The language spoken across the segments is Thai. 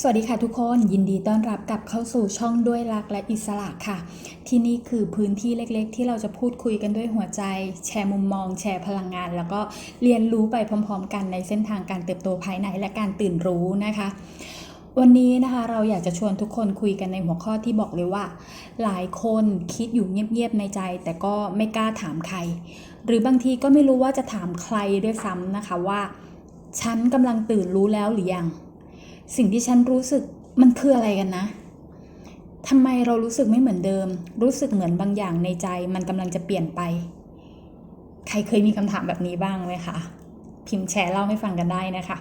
สวัสดีค่ะทุกคนยินดีต้อนรับกลับเข้าสู่ช่องด้วยรักและอิสระค่ะ ที่นี่คือพื้นที่เล็กๆ ที่เราจะพูดคุยกันด้วยหัวใจ แชร์มุมมอง แชร์พลังงาน แล้วก็เรียนรู้ไปพร้อม ๆ กันในเส้นทางการเติบโตภายในและการตื่นรู้นะคะ วันนี้นะคะเราอยากจะชวนทุกคนคุยกันในหัวข้อที่บอกเลยว่า หลายคนคิดอยู่เงียบๆในใจ แต่ก็ไม่กล้าถามใคร หรือบางทีก็ไม่รู้ว่าจะถามใครด้วยซ้ำนะคะว่า ฉันกำลังตื่นรู้แล้วหรือยัง สิ่งที่ฉันรู้สึกมันคืออะไรกันนะทำไมเรารู้สึกไม่เหมือนเดิม รู้สึกเหมือนบางอย่างในใจมันกำลังจะเปลี่ยนไป ใครเคยมีคำถามแบบนี้บ้างไหมคะ พิมพ์แชร์เล่าให้ฟังกันได้นะคะ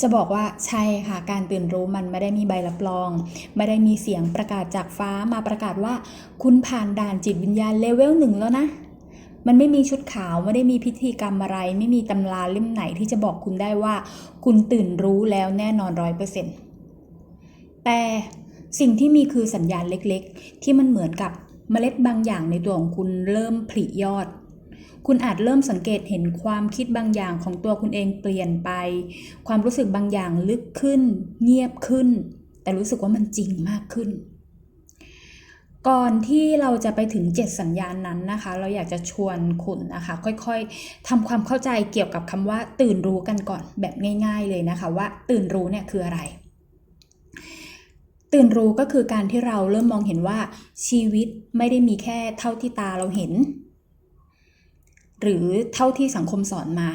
จะบอกว่าใช่ค่ะการตื่นรู้มันไม่ได้มีใบรับรอง ไม่ได้มีเสียงประกาศจากฟ้ามาประกาศว่า คุณผ่านด่านจิตวิญญาณเลเวลหนึ่งแล้วนะ มันไม่มีชุดขาวไม่ได้มีพิธีกรรมอะไร ไม่มีตำราเล่มไหนที่จะบอกคุณได้ว่า คุณตื่นรู้แล้วแน่นอนร้อยเปอร์เซ็นต์แต่สิ่งที่มีคือสัญญาณเล็กๆ ที่มันเหมือนกับเมล็ดบางอย่างในตัวของคุณเริ่มผลิยอด คุณอาจเริ่มสังเกตเห็นความคิดบางอย่างของตัวคุณเองเปลี่ยนไป ความรู้สึกบางอย่างลึกขึ้น เงียบขึ้น แต่รู้สึกว่ามันจริงมากขึ้น ก่อนที่เราจะไปถึง 7 สัญญาณนั้นนะคะ เราอยากจะชวนคุณนะคะ ค่อยๆทำความเข้าใจเกี่ยวกับคำว่าตื่นรู้กันก่อนแบบง่าย ๆ เลยนะคะ ว่าตื่นรู้เนี่ยคืออะไร ตื่นรู้ก็คือการที่เราเริ่มมองเห็นว่าชีวิตไม่ได้มีแค่เท่าที่ตาเราเห็น หรือเท่าที่สังคมสอนมา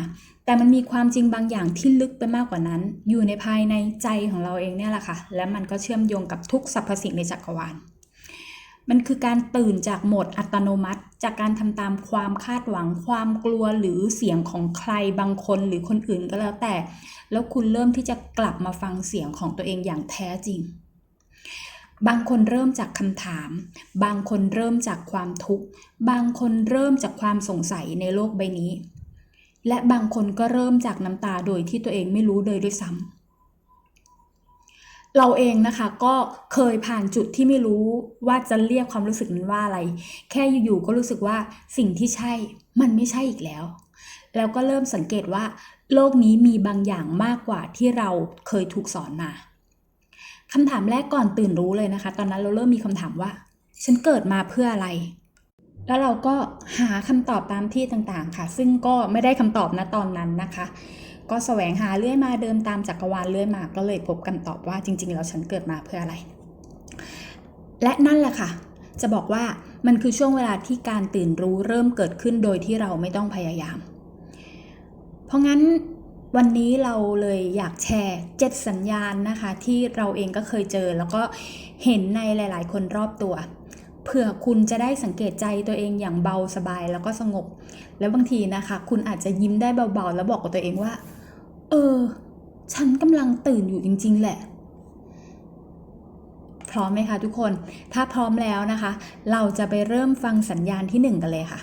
แต่มันมีความจริงบางอย่างที่ลึกไปมากกว่านั้น อยู่ในภายในใจของเราเองเนี่ยแหละค่ะ และมันก็เชื่อมโยงกับทุกสรรพสิ่งในจักรวาล มันคือการตื่นจากโหมดอัตโนมัติ จากการทำตามความคาดหวังความกลัวหรือเสียงของใครบางคนหรือคนอื่นก็แล้วแต่ แล้วคุณเริ่มที่จะกลับมาฟังเสียงของตัวเองอย่างแท้จริง บางคนเริ่มจากคำถาม บางคนเริ่มจากความทุกข์ บางคนเริ่มจากความสงสัยในโลกใบนี้ และบางคนก็เริ่มจากน้ำตาโดยที่ตัวเองไม่รู้เลยด้วยซ้ำ เราเองนะคะก็เคยผ่านจุดที่ไม่รู้ว่าจะเรียกความรู้สึกนั้นว่าอะไร แค่อยู่ๆก็รู้สึกว่าสิ่งที่ใช่มันไม่ใช่อีกแล้ว แล้วก็เริ่มสังเกตว่า โลกนี้มีบางอย่างมากกว่าที่เราเคยถูกสอนมาคำถามแรกก่อนตื่นรู้เลยนะคะ ตอนนั้นเราเริ่มมีคำถามว่า ฉันเกิดมาเพื่ออะไร แล้วเราก็หาคำตอบตามที่ต่างๆ ค่ะ ซึ่งก็ไม่ได้คำตอบนะตอนนั้นนะคะ ก็แสวงหาเรื่อยมาเดิมตามจักรวาลเรื่อยมาก็เลยพบคำตอบว่าจริง ๆ แล้วฉันเกิดมาเพื่ออะไร และนั่นแหละค่ะ จะบอกว่ามันคือช่วงเวลาที่การตื่นรู้เริ่มเกิดขึ้นโดยที่เราไม่ต้องพยายาม เพราะงั้นวันนี้เราเลยอยากแชร์เจ็ดสัญญาณนะคะ ที่เราเองก็เคยเจอ แล้วก็เห็นในหลาย ๆ คนรอบตัวเผื่อคุณจะได้สังเกตใจตัวเองอย่างเบาสบายแล้วก็สงบ แล้วบางทีนะคะ คุณอาจจะยิ้มได้เบาๆ แล้วบอกกับตัวเองว่า เออ ฉันกำลังตื่นอยู่จริง ๆ แหละ พร้อมไหมคะทุกคน ถ้าพร้อมแล้วนะคะ เราจะไปเริ่มฟังสัญญาณที่หนึ่งกันเลยค่ะ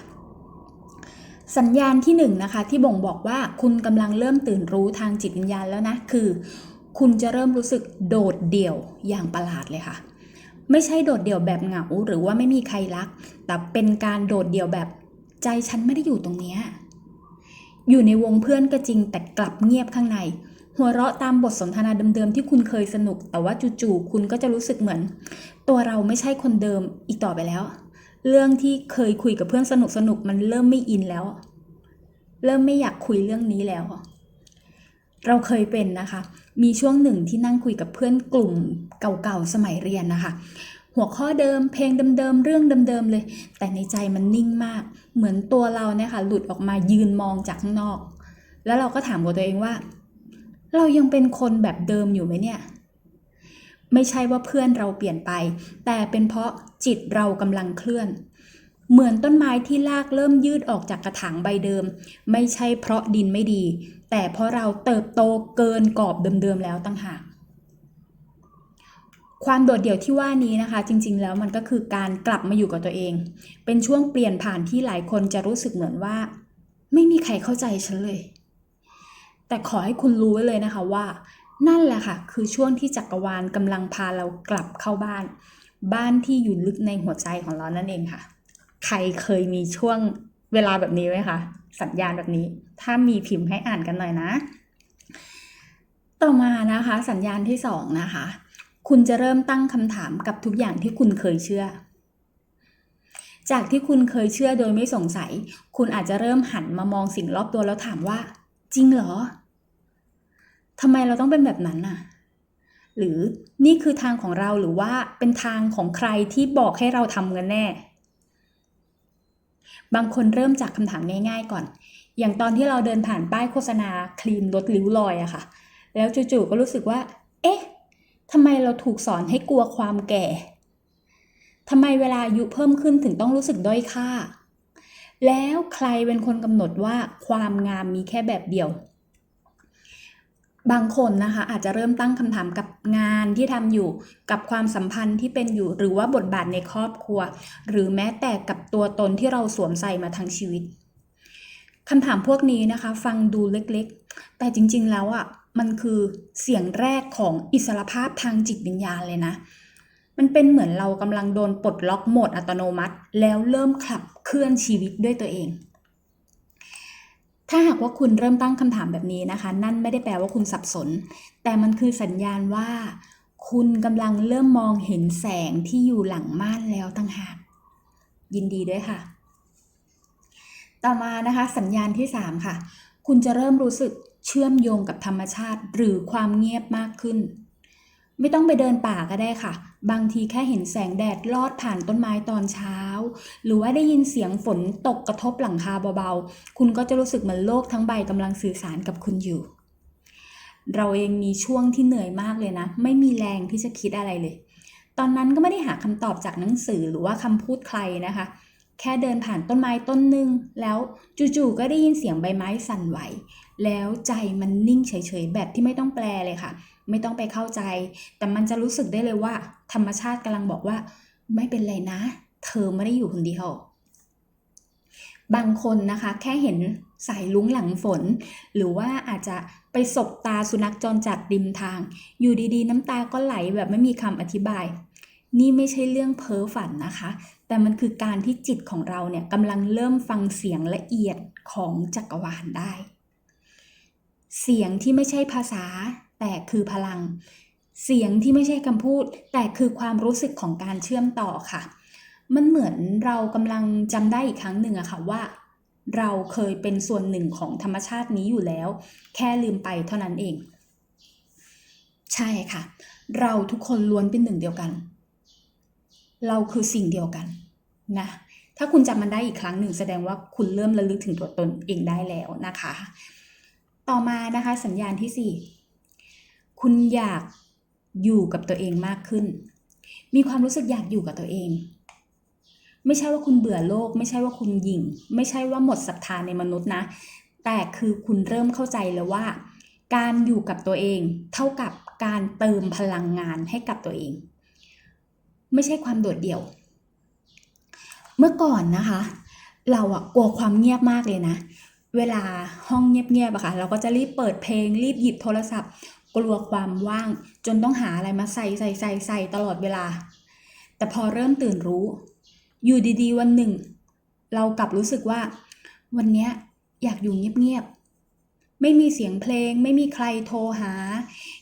สัญญาณที่หนึ่งนะคะที่บ่งบอกว่าคุณกำลังเริ่มตื่นรู้ทางจิตวิญญาณแล้วนะ คือ คุณจะเริ่มรู้สึกโดดเดี่ยวอย่างประหลาดเลยค่ะ ไม่ใช่โดดเดี่ยวแบบเหงาหรือว่าไม่มีใครรัก แต่เป็นการโดดเดี่ยวแบบใจฉันไม่ได้อยู่ตรงเนี้ย อยู่ในวงเพื่อนก็จริงแต่กลับเงียบข้างใน หัวเราะตามบทสนทนาเดิมๆที่คุณเคยสนุก แต่ว่าจู่ๆคุณก็จะรู้สึกเหมือน ตัวเราไม่ใช่คนเดิมอีกต่อไปแล้ว เรื่องที่เคยคุยกับเพื่อนสนุกๆมันเริ่มไม่อินแล้ว เริ่มไม่อยากคุยเรื่องนี้แล้ว เราเคยเป็นนะคะ มีช่วงหนึ่งที่นั่งคุยกับเพื่อนกลุ่มเก่าๆสมัยเรียนนะคะ หัวข้อเดิม เพลงเดิมๆ เรื่องเดิมๆ เลย แต่ในใจมันนิ่งมาก เหมือนตัวเราเนี่ยค่ะหลุดออกมายืนมองจากข้างนอก แล้วเราก็ถามกับตัวเองว่า เรายังเป็นคนแบบเดิมอยู่ไหมเนี่ย ไม่ใช่ว่าเพื่อนเราเปลี่ยนไป แต่เป็นเพราะจิตเรากำลังเคลื่อน เหมือนต้นไม้ที่รากเริ่มยืดออกจากกระถางใบเดิม ไม่ใช่เพราะดินไม่ดี แต่เพราะเราเติบโตเกินกรอบเดิมๆ แล้วตั้งหาก ความโดดเดี่ยวที่ว่านี้นะคะ จริงๆ แล้วมันก็คือการกลับมาอยู่กับตัวเอง เป็นช่วงเปลี่ยนผ่านที่หลายคนจะรู้สึกเหมือนว่า ไม่มีใครเข้าใจฉันเลย แต่ขอให้คุณรู้ไว้เลยนะคะว่า นั่นแหละค่ะ คือช่วงที่จักรวาลกำลังพาเรากลับเข้าบ้าน บ้านที่อยู่ลึกในหัวใจของเรานั่นเองค่ะ ใครเคยมีช่วงเวลาแบบนี้ไหมคะสัญญาณแบบนี้ ถ้ามีพิมพ์ให้อ่านกันหน่อยนะ ต่อมานะคะ สัญญาณที่สองนะคะ คุณจะเริ่มตั้งคำถามกับทุกอย่างที่คุณเคยเชื่อ จากที่คุณเคยเชื่อโดยไม่สงสัย คุณอาจจะเริ่มหันมามองสิ่งรอบตัวแล้วถามว่า จริงเหรอทำไมเราต้องเป็นแบบนั้นน่ะ หรือนี่คือทางของเราหรือว่าเป็นทางของใครที่บอกให้เราทำกันแน่ บางคนเริ่มจากคำถามง่าย ๆ ก่อน อย่างตอนที่เราเดินผ่านป้ายโฆษณาครีมลดริ้วรอยอะค่ะ แล้วจู่ๆก็รู้สึกว่า เอ๊ะ ทำไมเราถูกสอนให้กลัวความแก่ ทำไมเวลาอายุเพิ่มขึ้นถึงต้องรู้สึกด้อยค่า แล้วใครเป็นคนกำหนดว่าความงามมีแค่แบบเดียว บางคนนะคะอาจจะเริ่มตั้งคำถามกับงานที่ทำอยู่ กับความสัมพันธ์ที่เป็นอยู่ หรือว่าบทบาทในครอบครัว หรือแม้แต่กับตัวตนที่เราสวมใส่มาทั้งชีวิตคำถามพวกนี้นะคะ ฟังดูเล็กๆ แต่จริง ๆ แล้วอะ มันคือเสียงแรกของอิสรภาพทางจิตวิญญาณเลยนะ มันเป็นเหมือนเรากำลังโดนปลดล็อกโหมดอัตโนมัติ แล้วเริ่มขับเคลื่อนชีวิตด้วยตัวเอง ถ้าหากว่าคุณเริ่มตั้งคำถามแบบนี้นะคะ นั่นไม่ได้แปลว่าคุณสับสน แต่มันคือสัญญาณว่า คุณกำลังเริ่มมองเห็นแสงที่อยู่หลังม่านแล้วตั้งหาก ยินดีด้วยค่ะ ต่อมานะคะ สัญญาณที่ 3 ค่ะ คุณจะเริ่มรู้สึก เชื่อมโยงกับธรรมชาติหรือความเงียบมากขึ้น ไม่ต้องไปเดินป่าก็ได้ค่ะ บางทีแค่เห็นแสงแดดลอดผ่านต้นไม้ตอนเช้า หรือว่าได้ยินเสียงฝนตกกระทบหลังคาเบาๆ คุณก็จะรู้สึกเหมือนโลกทั้งใบกำลังสื่อสารกับคุณอยู่ เราเองมีช่วงที่เหนื่อยมากเลยนะ ไม่มีแรงที่จะคิดอะไรเลย ตอนนั้นก็ไม่ได้หาคำตอบจากหนังสือหรือว่าคำพูดใครนะคะ แค่เดินผ่านต้นไม้ต้นหนึ่งแล้วจู่ๆก็ได้ยินเสียงใบไม้สั่นไหว แล้วใจมันนิ่งเฉยๆแบบที่ไม่ต้องแปลเลยค่ะ ไม่ต้องไปเข้าใจ แต่มันจะรู้สึกได้เลยว่า ธรรมชาติกำลังบอกว่า ไม่เป็นไรนะ เธอไม่ได้อยู่คนเดียวบางคนนะคะ แค่เห็นสายลุ้งหลังฝน หรือว่าอาจจะไปสบตาสุนัขจรจัดริมทาง อยู่ดีๆ น้ำตาก็ไหลแบบไม่มีคำอธิบาย นี่ไม่ใช่เรื่องเพ้อฝันนะคะ แต่มันคือการที่จิตของเราเนี่ยกำลังเริ่มฟังเสียงละเอียดของจักรวาลได้ เสียงที่ไม่ใช่ภาษา แต่คือพลัง เสียงที่ไม่ใช่คำพูด แต่คือความรู้สึกของการเชื่อมต่อค่ะ มันเหมือนเรากำลังจำได้อีกครั้งหนึ่งอะค่ะว่า เราเคยเป็นส่วนหนึ่งของธรรมชาตินี้อยู่แล้ว แค่ลืมไปเท่านั้นเอง ใช่ค่ะ เราทุกคนล้วนเป็นหนึ่งเดียวกัน เราคือสิ่งเดียวกันนะถ้าคุณจำมันได้อีกครั้งหนึ่งแสดงว่าคุณเริ่มระลึกถึงตัวตนเองได้แล้วนะคะ ต่อมานะคะสัญญาณที่ 4 คุณอยากอยู่กับตัวเองมากขึ้น มีความรู้สึกอยากอยู่กับตัวเอง ไม่ใช่ว่าคุณเบื่อโลก ไม่ใช่ว่าคุณหยิ่ง ไม่ใช่ว่าหมดศรัทธาในมนุษย์นะ แต่คือคุณเริ่มเข้าใจแล้วว่า การอยู่กับตัวเอง เท่ากับการเติมพลังงานให้กับตัวเอง ไม่ใช่ความโดดเดี่ยว เมื่อก่อนนะคะ เราอะกลัวความเงียบมากเลยนะ เวลาห้องเงียบๆอะค่ะ เราก็จะรีบเปิดเพลง รีบหยิบโทรศัพท์ กลัวความว่าง จนต้องหาอะไรมาใส่ใส่ใส่ใส่ตลอดเวลา แต่พอเริ่มตื่นรู้ อยู่ดีๆ วันหนึ่ง เรากลับรู้สึกว่า วันนี้อยากอยู่เงียบๆ ไม่มีเสียงเพลง ไม่มีใครโทรหา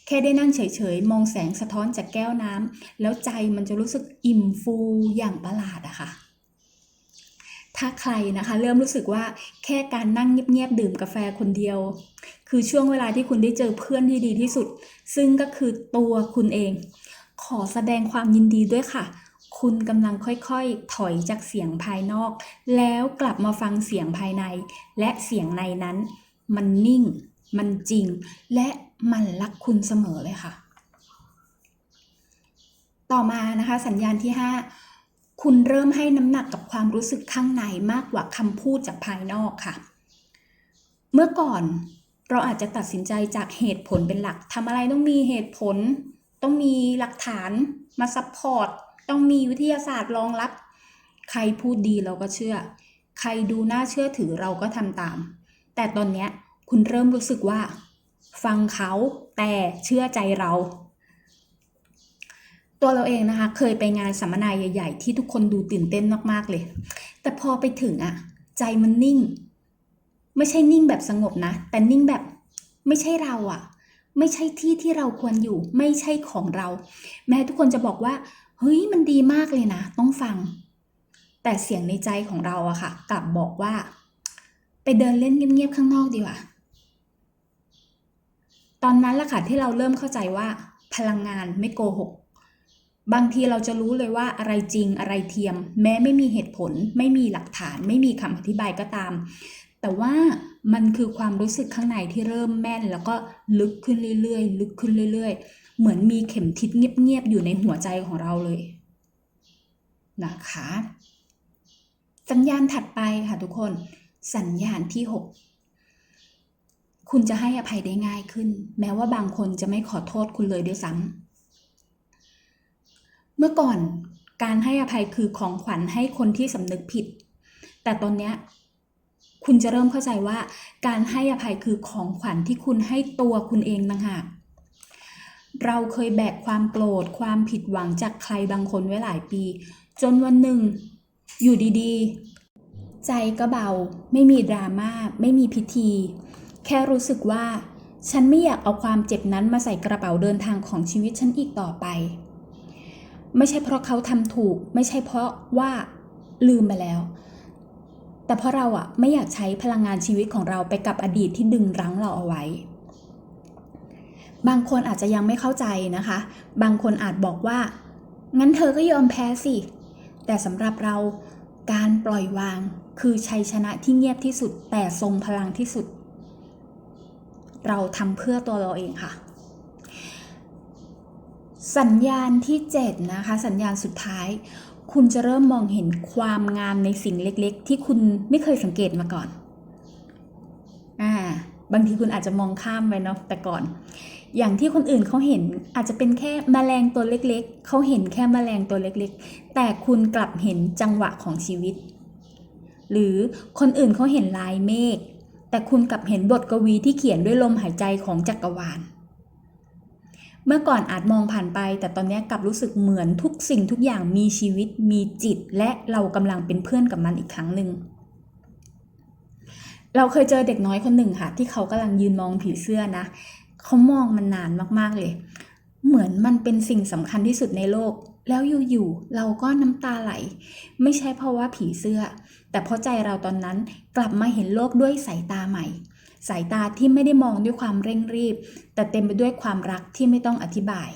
แค่ได้นั่งเฉยๆ มองแสงสะท้อนจากแก้วน้ำแล้วใจมันจะรู้สึกอิ่มฟูอย่างประหลาดอะค่ะ ถ้าใครนะคะ เริ่มรู้สึกว่าแค่การนั่งเงียบๆดื่มกาแฟคนเดียว คือช่วงเวลาที่คุณได้เจอเพื่อนที่ดีที่สุด ซึ่งก็คือตัวคุณเอง ขอแสดงความยินดีด้วยค่ะคุณกำลังค่อยๆ ถอยจากเสียงภายนอก แล้วกลับมาฟังเสียงภายใน และเสียงในนั้น มันนิ่ง มันจริง และมันรักคุณเสมอเลยค่ะ ต่อมานะคะ สัญญาณที่ 5 คุณเริ่มให้น้ำหนักกับความรู้สึกข้างในมากกว่าคำพูดจากภายนอกค่ะ เมื่อก่อนเราอาจจะตัดสินใจจากเหตุผลเป็นหลักทำอะไรต้องมีเหตุผล ต้องมีหลักฐานมาซัพพอร์ตต้องมีวิทยาศาสตร์รองรับ ใครพูดดีเราก็เชื่อ ใครดูน่าเชื่อถือเราก็ทำตาม แต่ตอนเนี้ยคุณเริ่มรู้สึกว่า ฟังเขาแต่เชื่อใจเรา ตัวเราเองนะคะ เคยไปงานสัมมนาใหญ่ ๆ ที่ทุกคนดูตื่นเต้นมากๆเลย แต่พอไปถึงอะใจมันนิ่ง ไม่ใช่นิ่งแบบสงบนะ แต่นิ่งแบบไม่ใช่เราอะไม่ใช่ที่ที่เราควรอยู่ ไม่ใช่ของเรา แม้ทุกคนจะบอกว่า เฮ้ยมันดีมากเลยนะ ต้องฟัง แต่เสียงในใจของเราอะค่ะ กลับบอกว่า ไปเดินเล่นเงียบๆข้างนอกดีกว่า ตอนนั้นละค่ะที่เราเริ่มเข้าใจว่า พลังงานไม่โกหก บางทีเราจะรู้เลยว่าอะไรจริงอะไรเทียม แม้ไม่มีเหตุผล ไม่มีหลักฐาน ไม่มีคำอธิบายก็ตาม แต่ว่ามันคือความรู้สึกข้างในที่เริ่มแม่น แล้วก็ลึกขึ้นเรื่อยๆ ลึกขึ้นเรื่อย ๆ เหมือนมีเข็มทิศเงียบๆอยู่ในหัวใจของเราเลยนะคะ สัญญาณถัดไปค่ะทุกคน สัญญาณที่ 6 คุณจะให้อภัยได้ง่ายขึ้น แม้ว่าบางคนจะไม่ขอโทษคุณเลยด้วยซ้ำเมื่อก่อนการให้อภัยคือของขวัญให้คนที่สำนึกผิด แต่ตอนเนี้ยคุณจะเริ่มเข้าใจว่า การให้อภัยคือของขวัญที่คุณให้ตัวคุณเองต่างหากเราเคยแบกความโกรธความผิดหวังจากใครบางคนไว้หลายปี จนวันหนึ่ง อยู่ดีๆ ใจก็เบา ไม่มีดราม่า ไม่มีพิธี แค่รู้สึกว่า ฉันไม่อยากเอาความเจ็บนั้นมาใส่กระเป๋าเดินทางของชีวิตฉันอีกต่อไป ไม่ใช่เพราะเขาทำถูก ไม่ใช่เพราะว่าลืมไปแล้ว แต่เพราะเราอะไม่อยากใช้พลังงานชีวิตของเราไปกับอดีตที่ดึงรั้งเราเอาไว้ บางคนอาจจะยังไม่เข้าใจนะคะ บางคนอาจบอกว่า งั้นเธอก็ยอมแพ้สิ แต่สำหรับเราการปล่อยวาง คือชัยชนะที่เงียบที่สุดแต่ทรงพลังที่สุด เราทำเพื่อตัวเราเองค่ะ สัญญาณที่ 7 นะคะ สัญญาณสุดท้าย คุณจะเริ่มมองเห็นความงามในสิ่งเล็กๆ ที่คุณไม่เคยสังเกตมาก่อนอ่าบางทีคุณอาจจะมองข้ามไปเนาะแต่ก่อน อย่างที่คนอื่นเขาเห็นอาจจะเป็นแค่แมลงตัวเล็กๆ เขาเห็นแค่แมลงตัวเล็กๆ แต่คุณกลับเห็นจังหวะของชีวิต หรือคนอื่นเขาเห็นลายเมฆ แต่คุณกลับเห็นบทกวีที่เขียนด้วยลมหายใจของจักรวาล เมื่อก่อนอาจมองผ่านไป แต่ตอนนี้กลับรู้สึกเหมือนทุกสิ่งทุกอย่างมีชีวิต มีจิต และเรากำลังเป็นเพื่อนกับมันอีกครั้งหนึ่งเราเคยเจอเด็กน้อยคนหนึ่งค่ะ ที่เขากำลังยืนมองผีเสื้อนะ เขามองมันนานมากๆเลย เหมือนมันเป็นสิ่งสำคัญที่สุดในโลก แล้วอยู่ๆเราก็น้ำตาไหล ไม่ใช่เพราะว่าผีเสื้อ แต่เพราะใจเราตอนนั้นกลับมาเห็นโลกด้วยสายตาใหม่ สายตาที่ไม่ได้มองด้วยความเร่งรีบ แต่เต็มไปด้วยความรักที่ไม่ต้องอธิบาย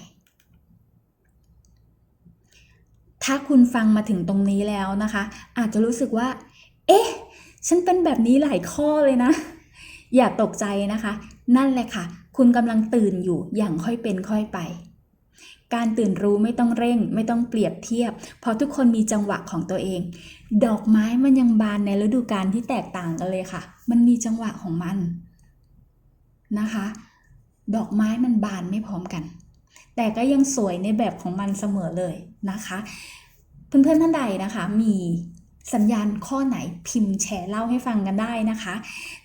ถ้าคุณฟังมาถึงตรงนี้แล้วนะคะ อาจจะรู้สึกว่า เอ๊ะ ฉันเป็นแบบนี้หลายข้อเลยนะ อย่าตกใจนะคะ นั่นแหละค่ะ คุณกำลังตื่นอยู่อย่างค่อยเป็นค่อยไป การตื่นรู้ไม่ต้องเร่ง ไม่ต้องเปรียบเทียบ เพราะทุกคนมีจังหวะของตัวเอง ดอกไม้มันยังบานในฤดูกาลที่แตกต่างกันเลยค่ะ มันมีจังหวะของมันนะคะ ดอกไม้มันบานไม่พร้อมกัน แต่ก็ยังสวยในแบบของมันเสมอเลยนะคะ เพื่อนๆท่านใดนะคะ มีสัญญาณข้อไหนพิมพ์แชร์เล่าให้ฟังกันได้นะคะ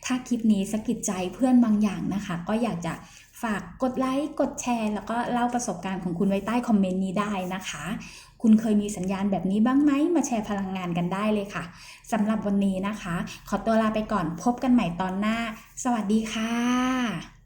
ถ้าคลิปนี้สะกิดใจเพื่อนบางอย่างนะคะ ก็อยากจะ ฝากกดไลค์กดแชร์ แล้วก็เล่าประสบการณ์ของคุณไว้ใต้คอมเมนต์นี้ได้นะคะ คุณเคยมีสัญญาณแบบนี้บ้างไหมมาแชร์พลังงานกันได้เลยค่ะสำหรับวันนี้นะคะ ขอตัวลาไปก่อนพบกันใหม่ตอนหน้า สวัสดีค่ะ